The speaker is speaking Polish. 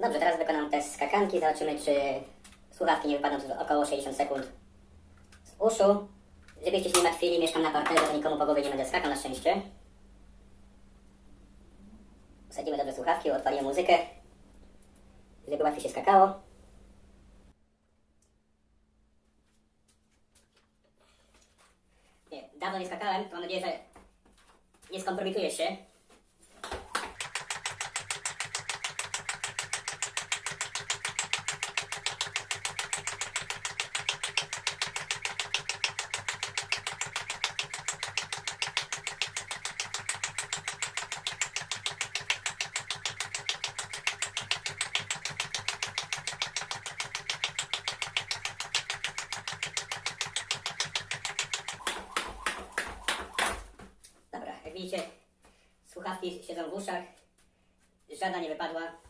Dobrze, teraz wykonam test skakanki. Zobaczymy, czy słuchawki nie wypadną przez około 60 sekund z uszu. Żebyście się nie martwili, mieszkam na parterze, to nikomu po głowie nie będę skakał, na szczęście. Wsadzimy dobrze słuchawki, odpalimy muzykę, żeby łatwiej się skakało. Nie, dawno nie skakałem, to mam nadzieję, że nie skompromitujesz się. Widzicie, słuchawki siedzą w uszach, żadna nie wypadła.